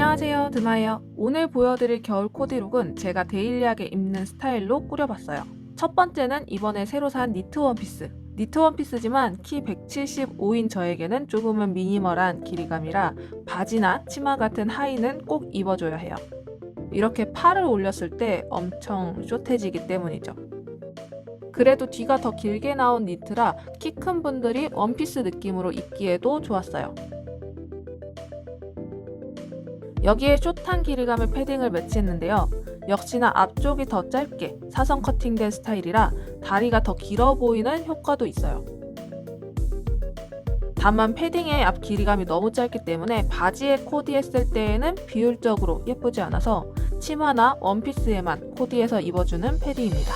안녕하세요 드마예요 오늘 보여드릴 겨울 코디룩은 제가 데일리하게 입는 스타일로 꾸려봤어요. 첫 번째는 이번에 새로 산 니트 원피스. 니트 원피스지만 키 175인 저에게는 조금은 미니멀한 길이감이라 바지나 치마 같은 하의는 꼭 입어줘야 해요. 이렇게 팔을 올렸을 때 엄청 숏해지기 때문이죠. 그래도 뒤가 더 길게 나온 니트라 키 큰 분들이 원피스 느낌으로 입기에도 좋았어요 여기에 숏한 길이감의 패딩을 매치했는데요. 역시나 앞쪽이 더 짧게 사선 커팅된 스타일이라 다리가 더 길어 보이는 효과도 있어요. 다만 패딩의 앞 길이감이 너무 짧기 때문에 바지에 코디했을 때에는 비율적으로 예쁘지 않아서 치마나 원피스에만 코디해서 입어주는 패딩입니다.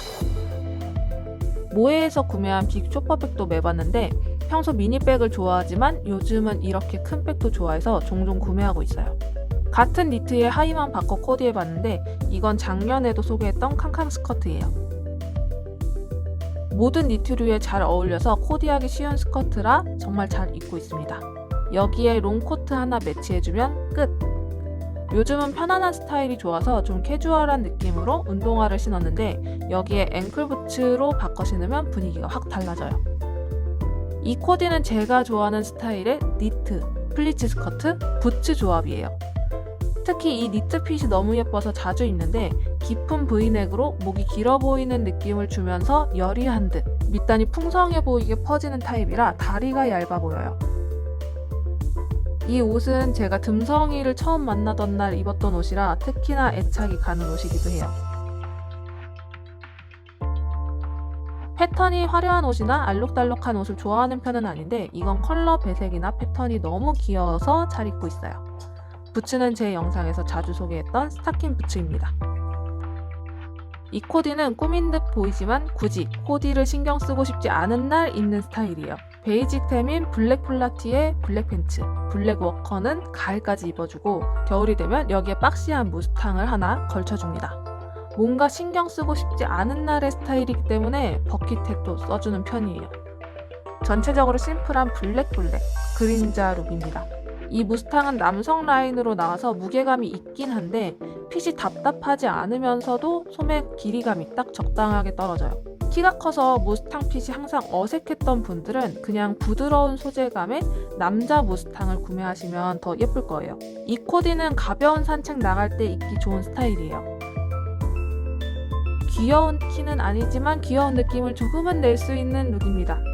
모에에서 구매한 빅 쇼퍼백도 매봤는데 평소 미니백을 좋아하지만 요즘은 이렇게 큰 백도 좋아해서 종종 구매하고 있어요. 같은 니트에 하의만 바꿔 코디해봤는데 이건 작년에도 소개했던 캉캉 스커트예요. 모든 니트류에 잘 어울려서 코디하기 쉬운 스커트라 정말 잘 입고 있습니다. 여기에 롱코트 하나 매치해주면 끝! 요즘은 편안한 스타일이 좋아서 좀 캐주얼한 느낌으로 운동화를 신었는데 여기에 앵클부츠로 바꿔 신으면 분위기가 확 달라져요. 이 코디는 제가 좋아하는 스타일의 니트, 플리츠 스커트, 부츠 조합이에요. 특히 이 니트 핏이 너무 예뻐서 자주 입는데 깊은 브이넥으로 목이 길어 보이는 느낌을 주면서 여리한 듯 밑단이 풍성해 보이게 퍼지는 타입이라 다리가 얇아 보여요. 이 옷은 제가 듬성이를 처음 만나던 날 입었던 옷이라 특히나 애착이 가는 옷이기도 해요. 패턴이 화려한 옷이나 알록달록한 옷을 좋아하는 편은 아닌데 이건 컬러 배색이나 패턴이 너무 귀여워서 잘 입고 있어요. 부츠는 제 영상에서 자주 소개했던 스타킹 부츠입니다. 이 코디는 꾸민 듯 보이지만 굳이 코디를 신경 쓰고 싶지 않은 날 입는 스타일이에요. 베이직템인 블랙 폴라티에 블랙 팬츠, 블랙 워커는 가을까지 입어주고 겨울이 되면 여기에 박시한 무스탕을 하나 걸쳐줍니다. 뭔가 신경 쓰고 싶지 않은 날의 스타일이기 때문에 버킷햇도 써주는 편이에요. 전체적으로 심플한 블랙 블랙 그림자 룩입니다. 이 무스탕은 남성 라인으로 나와서 무게감이 있긴 한데 핏이 답답하지 않으면서도 소매 길이감이 딱 적당하게 떨어져요. 키가 커서 무스탕 핏이 항상 어색했던 분들은 그냥 부드러운 소재감의 남자 무스탕을 구매하시면 더 예쁠 거예요. 이 코디는 가벼운 산책 나갈 때 입기 좋은 스타일이에요. 귀여운 키는 아니지만 귀여운 느낌을 조금은 낼 수 있는 룩입니다.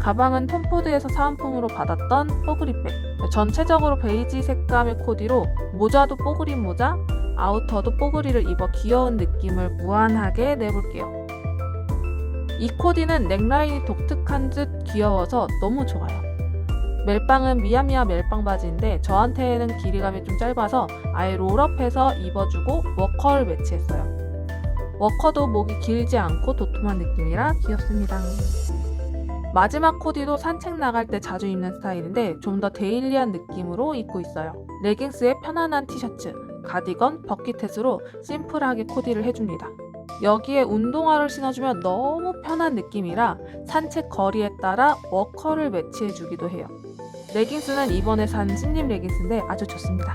가방은 톰포드에서 사은품으로 받았던 뽀글이백. 전체적으로 베이지 색감의 코디로 모자도 뽀글이 모자, 아우터도 뽀글이를 입어 귀여운 느낌을 무한하게 내볼게요. 이 코디는 넥라인이 독특한 듯 귀여워서 너무 좋아요. 멜빵은 미야미야 멜빵 바지인데 저한테는 길이감이 좀 짧아서 아예 롤업해서 입어주고 워커를 매치했어요. 워커도 목이 길지 않고 도톰한 느낌이라 귀엽습니다. 마지막 코디도 산책 나갈 때 자주 입는 스타일인데 좀 더 데일리한 느낌으로 입고 있어요. 레깅스에 편안한 티셔츠, 가디건, 버킷햇으로 심플하게 코디를 해줍니다. 여기에 운동화를 신어주면 너무 편한 느낌이라 산책 거리에 따라 워커를 매치해주기도 해요. 레깅스는 이번에 산 신림 레깅스인데 아주 좋습니다.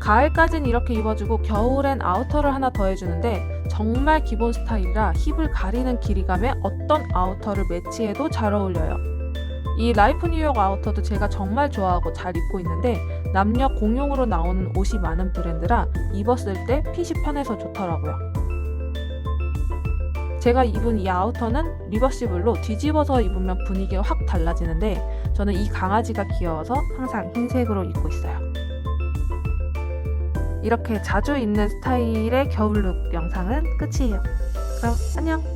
가을까진 이렇게 입어주고 겨울엔 아우터를 하나 더 해주는데 정말 기본 스타일이라 힙을 가리는 길이감에 어떤 아우터를 매치해도 잘 어울려요. 이 라이프 뉴욕 아우터도 제가 정말 좋아하고 잘 입고 있는데 남녀 공용으로 나오는 옷이 많은 브랜드라 입었을 때 핏이 편해서 좋더라고요. 제가 입은 이 아우터는 리버시블로 뒤집어서 입으면 분위기가 확 달라지는데 저는 이 강아지가 귀여워서 항상 흰색으로 입고 있어요. 이렇게 자주 입는 스타일의 겨울룩 영상은 끝이에요. 그럼 안녕!